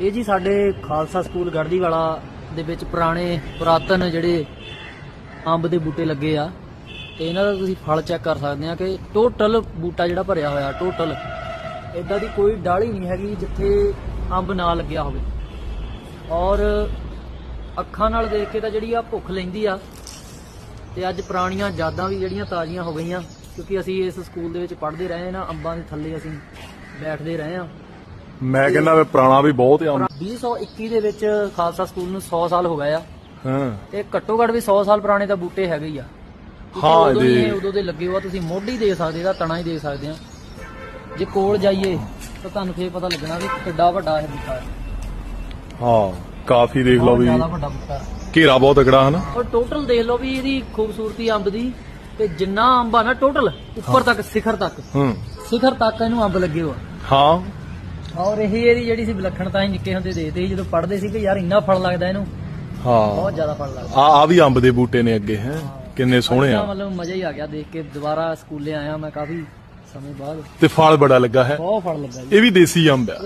ਇਹ ਜੀ ਸਾਡੇ ਖਾਲਸਾ ਸਕੂਲ ਗੜਦੀ ਵਾਲਾ ਦੇ ਵਿੱਚ ਪੁਰਾਣੇ, ਪੁਰਾਤਨ ਜਿਹੜੇ ਅੰਬ ਦੇ ਬੂਟੇ ਲੱਗੇ ਆ, ਤੇ ਇਹਨਾਂ ਦਾ ਤੁਸੀਂ ਫਲ ਚੈੱਕ ਕਰ ਸਕਦੇ ਆ ਕਿ ਟੋਟਲ ਬੂਟਾ ਜਿਹੜਾ ਭਰਿਆ ਹੋਇਆ ਟੋਟਲ ਇਦਾਂ ਦੀ ਕੋਈ ਡਾਲੀ ਨਹੀਂ ਹੈਗੀ ਜਿੱਥੇ ਅੰਬ ਨਾ ਲੱਗਿਆ ਹੋਵੇ। ਔਰ ਅੱਖਾਂ ਨਾਲ ਦੇਖ ਕੇ ਤਾਂ ਜਿਹੜੀ ਆ ਭੁੱਖ ਲੈਂਦੀ ਆ, ਤੇ ਅੱਜ ਪੁਰਾਣੀਆਂ ਯਾਦਾਂ ਵੀ ਜਿਹੜੀਆਂ ਤਾਜ਼ੀਆਂ ਹੋ ਗਈਆਂ, ਕਿਉਂਕਿ ਅਸੀਂ ਇਸ ਸਕੂਲ ਦੇ ਵਿੱਚ ਪੜ੍ਹਦੇ ਰਹੇ ਨਾ ਅੰਬਾਂ ਦੇ ਥੱਲੇ ਅਸੀਂ ਬੈਠਦੇ ਰਹੇ ਆ। ਮੈਂ ਕਹਿੰਦਾ ਵੀ ਪੁਰਾਣਾ ਵੀ ਬਹੁਤ ਆ। 2021 ਦੇ ਵਿੱਚ ਖਾਲਸਾ ਸਕੂਲ ਨੂੰ 100 ਸਾਲ ਹੋ ਗਏ ਆ। ਹਾਂ। ਤੇ ਘੱਟੋ ਘੱਟ ਵੀ 100 ਸਾਲ ਪੁਰਾਣੇ ਤਾਂ ਬੂਟੇ ਹੈਗੇ ਹੀ ਆ। ਹਾਂ, ਉਦੋਂ ਹੀ ਇਹਦੇ- ਇਹ ਉਦੋਂ ਦੇ ਲੱਗੇ ਹੋਆ ਤੁਸੀਂ ਮੋਢੀ ਦੇ ਸਕਦੇ ਇਹਦਾ ਤਣਾ ਹੀ ਦੇ ਸਕਦੇ ਆ। ਜੇ ਕੋਲ ਜਾਈਏ ਤਾਂ ਤੁਹਾਨੂੰ ਫੇਰ ਪਤਾ ਲੱਗਣਾ ਵੀ ਕਿੱਡਾ ਵੱਡਾ ਇਹ ਬੂਟਾ ਹੈ। ਹਾਂ ਕਾਫੀ ਦੇਖ ਲਓ ਬਹੁਤ ਵੀ ਜ਼ਿਆਦਾ ਵੱਡਾ ਬੂਟਾ ਹੈ। ਘੇਰਾ ਬਹੁਤ ਤਕੜਾ ਹਨਾ। ਔਰ ਟੋਟਲ ਦੇਖ ਲਓ ਵੀ ਇਹਦੀ ਖੂਬਸੂਰਤੀ ਅੰਬ ਦੀ ਤੇ ਜਿੰਨਾ ਅੰਬ ਆ ਨਾ ਟੋਟਲ ਉੱਪਰ ਤੱਕ ਸਿਖਰ ਤੱਕ। ਹੂੰ। ਸਿਖਰ ਤੱਕ ਇਹਨੂੰ ਅੰਬ ਲੱਗੇ ਹੋਆ ਹਾਂ। ਔਰ ਇਹ ਇਹਦੀ ਜਿਹੜੀ ਸੀ ਵਿਲੱਖਣਤਾ ਹੀ ਨਿੱਕੇ ਹੁੰਦੇ ਦੇਖਦੇ ਸੀ ਜਦੋਂ ਪੜ੍ਹਦੇ ਸੀ ਕਿ ਯਾਰ ਇੰਨਾ ਫਲ ਲੱਗਦਾ ਇਹਨੂੰ ਹਾਂ। ਬਹੁਤ ਜ਼ਿਆਦਾ ਫਲ ਲੱਗਦਾ। ਆ ਆ ਵੀ ਅੰਬ ਦੇ ਬੂਟੇ ਨੇ ਅੱਗੇ ਹੈ। ਕਿੰਨੇ ਸੋਹਣੇ ਆ। ਮਤਲਬ ਮਜ਼ਾ ਹੀ ਆ ਗਿਆ ਦੇਖ ਕੇ ਦੁਬਾਰਾ ਸਕੂਲੇ ਆਇਆ ਮੈਂ ਕਾਫੀ ਸਮੇਂ ਬਾਅਦ। ਤੇ ਫਲ ਬੜਾ ਲੱਗਾ ਹੈ। ਬਹੁਤ ਫਲ ਲੱਗਾ ਜੀ। ਇਹ ਵੀ ਦੇਸੀ ਅੰਬ ਆ।